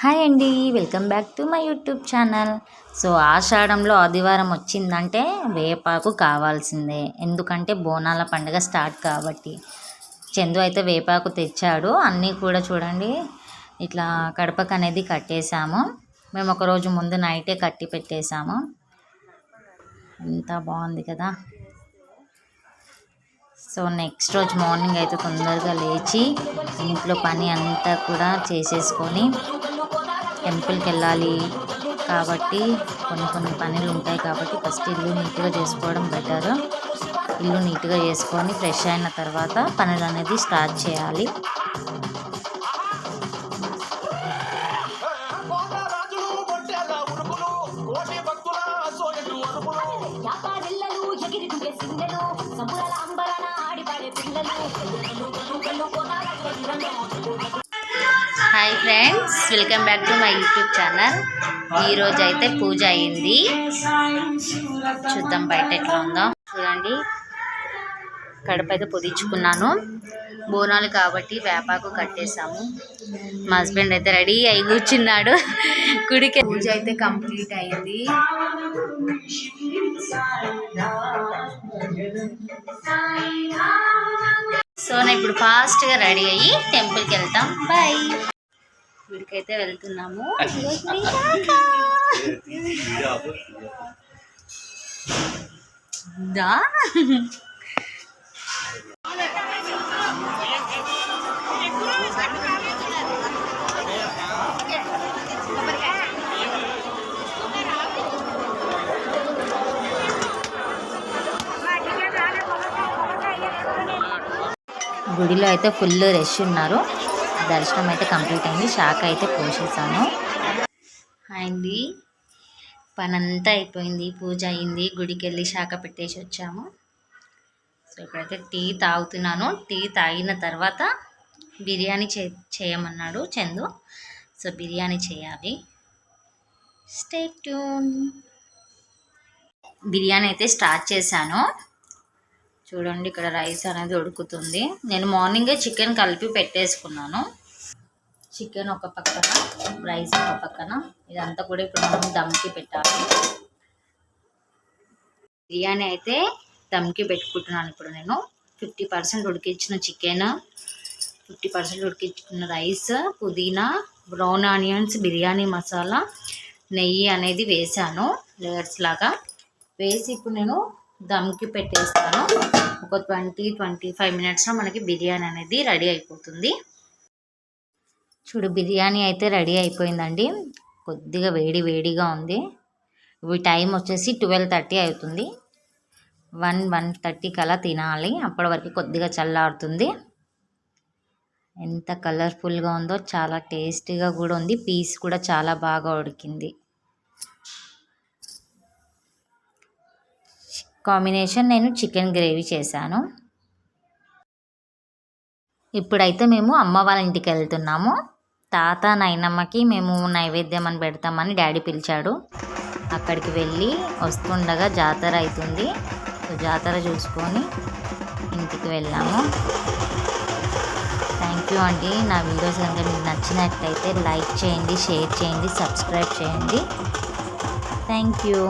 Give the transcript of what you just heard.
Hi అండి welcome back to my YouTube channel. So ఆషాఢంలో ఆదివారం వచ్చిందంటే వేపాకు కావాల్సిందే. ఎందుకంటే బోనాల పండుగ స్టార్ట్ కాబట్టి. చందు అయితే వేపాకు తెచ్చాడు. అన్నీ కూడా చూడండి. ఇట్లా కడపకు అనేది కట్టేశాము. మేము ఒకరోజు ముందు నైటే కట్టి పెట్టేశాము. ఎంత బాగుంది కదా. సో నెక్స్ట్ రోజు మార్నింగ్ అయితే తొందరగా లేచి ఇంట్లో పని అంతా కూడా చేసేసుకొని టెంపుల్కి వెళ్ళాలి. కాబట్టి కొన్ని కొన్ని పనులు ఉంటాయి కాబట్టి ఫస్ట్ ఇల్లు నీట్గా చేసుకోవడం బెటర్. ఇల్లు నీట్గా చేసుకొని ఫ్రెష్ అయిన తర్వాత పనులు అనేది స్టార్ట్ చేయాలి. ఆడిపాడే పిల్లలు hi friends welcome back to my YouTube channel ఈరోజు అయితే పూజ అయింది. చూద్దాం బయట ఎట్లా ఉందో. చూడండి. కడప అయితే పొదించుకున్నాను. బోనాలు కాబట్టి వేపాకు కట్టేశాము. మా హస్బెండ్ అయితే రెడీ అయి కూర్చున్నాడు. గుడికి పూజ అయితే కంప్లీట్ అయింది. సో నేను ఇప్పుడు ఫాస్ట్గా రెడీ అయ్యి టెంపుల్కి వెళ్తాం. గుడికి అయితే వెళ్తున్నాము. దా. గుడిలో అయితే ఫుల్ రష్ ఉన్నారు. దర్శనం అయితే కంప్లీట్ అయింది. శాఖ అయితే పోసేసాను అండి పనంతా అయిపోయింది. పూజ అయింది. గుడికి వెళ్ళి శాఖ పెట్టేసి వచ్చాము. సో ఇప్పుడైతే టీ తాగుతున్నాను. టీ తాగిన తర్వాత బిర్యానీ చే చేయమన్నాడు చందు. సో బిర్యానీ చేయాలి. స్టే ట్యూన్ బిర్యానీ అయితే స్టార్ట్ చేశాను. చూడండి ఇక్కడ రైస్ అనేది ఉడుకుతుంది. నేను మార్నింగే చికెన్ కలిపి పెట్టేసుకున్నాను. చికెన్ ఒక పక్కన రైస్ ఒక పక్కన. ఇదంతా కూడా ఇప్పుడు మనం దమ్కి పెట్టాలి. బిర్యానీ అయితే దమ్కి పెట్టుకుంటున్నాను ఇప్పుడు నేను. ఫిఫ్టీ పర్సెంట్ ఉడికించిన చికెన్ ఫిఫ్టీ పర్సెంట్ ఉడికించుకున్న రైస్ పుదీనా బ్రౌన్ ఆనియన్స్ బిర్యానీ మసాలా నెయ్యి అనేది వేసాను లేయర్స్ లాగా. వేసి ఇప్పుడు నేను దమ్కి పెట్టేస్తాను. ఒక ట్వంటీ ట్వంటీ ఫైవ్ మినిట్స్లో మనకి బిర్యానీ అనేది రెడీ అయిపోతుంది. చూడు బిర్యానీ అయితే రెడీ అయిపోయిందండి. కొద్దిగా వేడి వేడిగా ఉంది. ఇవి టైం వచ్చేసి ట్వెల్వ్ థర్టీ అవుతుంది. వన్ వన్ థర్టీకి అలా తినాలి. అప్పటి వరకు కొద్దిగా చల్లారుతుంది. ఎంత కలర్ఫుల్గా ఉందో చాలా టేస్టీగా కూడా ఉంది. పీస్ కూడా చాలా బాగా ఉడికింది. కాంబినేషన్ నేను చికెన్ గ్రేవీ చేశాను. ఇప్పుడైతే మేము అమ్మ వాళ్ళ ఇంటికి వెళ్తున్నాము. తాత నైనమ్మకి మేము నైవేద్యం అని పెడతామని డాడీ పిలిచాడు. అక్కడికి వెళ్ళి వస్తుండగా జాతర అవుతుంది. జాతర చూసుకొని ఇంటికి వెళ్ళాము. థ్యాంక్ యూ అండి. నా వీడియోస్ కనుక మీకు నచ్చినట్లయితే లైక్ చేయండి షేర్ చేయండి సబ్స్క్రైబ్ చేయండి. Thank you.